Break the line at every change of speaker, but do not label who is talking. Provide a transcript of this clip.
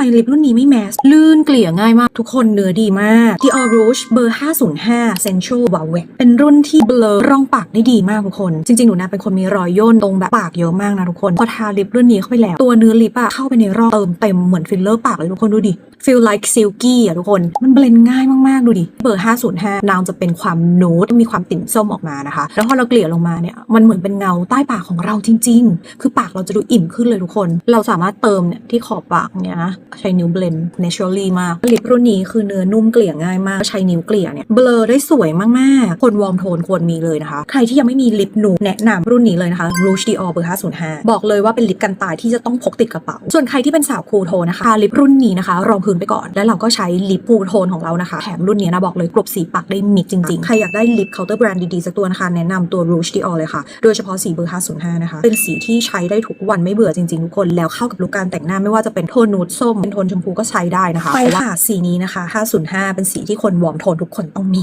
ไมลิปรุ่นนี้ไม่แมส ลื่นเกลี่ยง่ายมาก ทุกคนเนื้อดีมาก Dior Rouge เบอร์ 505 Sensual v e l v e เป็นรุ่นที่เบลอร่องปากได้ดีมากทุกคน จริงๆ หนูนาเป็นคนมีรอยย่นตรงแบบปากเยอะมากนะทุกคน พอทาลิปรุ่นนี้เข้าไปแล้ว ตัวเนื้อลิปอะเข้าไปในร่องเติมเต็มเหมือนฟิลเลอร์ปากเลยทุกคนดูดิ feel like silky อะทุกคน มันเบลนง่ายมากๆ ดูดิ เบอร์ 505 นางจะเป็นความนูดมีความติ่มส้มออกมานะคะ แล้วพอเราเกลี่ยลงมาเนี่ย มันเหมือนเป็นเงาใต้ปากของเราจริง ๆ คือปากเราจะดูอิ่มขึ้นเลยทุกคน เราสามารถเติมเนี่ยที่ขอบปากเนี่ยนะใช้นิ้วเบลนด์ naturally มากลิปรุ่นนี้คือเนื้อนุ่มเกลี่ยง่ายมาก ใช้นิ้วเกลี่ยเนี่ยเบลอได้สวยมากๆ คนวอร์มโทนควรมีเลยนะคะ ใครที่ยังไม่มีลิปหนูแนะนำรุ่นนี้เลยนะคะ Rouge Dior เบอร์505 บอกเลยว่าเป็นลิปกันตายที่จะต้องพกติดกระเป๋า ส่วนใครที่เป็นสาวคูลโทนนะคะลิปรุ่นนี้นะคะ รองพื้นไปก่อน แล้วเราก็ใช้ลิปคูลโทนของเรานะคะแถมรุ่นนี้นะบอกเลยกลบสีปากได้มิดจริงๆ ใครอยากได้ลิปเคาน์เตอร์แบรนด์ดีๆสักตัวนะคะแนะนำตัว Rouge Dior เลยค่ะ โดยเฉพาะสีเบอร์505นะคะเป็นสีที่ใช้ได้ทุกวันไม่เบื่อจริงๆทุกคนแล้วเข้ากับลุคการแต่งหน้าไม่ว่าจะเป็นโทนนูดส้มเป็นโทนชมพูก็ใช้ได้นะคะไปค่ะสีนี้นะคะ 505 เป็นสีที่คนวอร์มโทนทุกคนต้องมี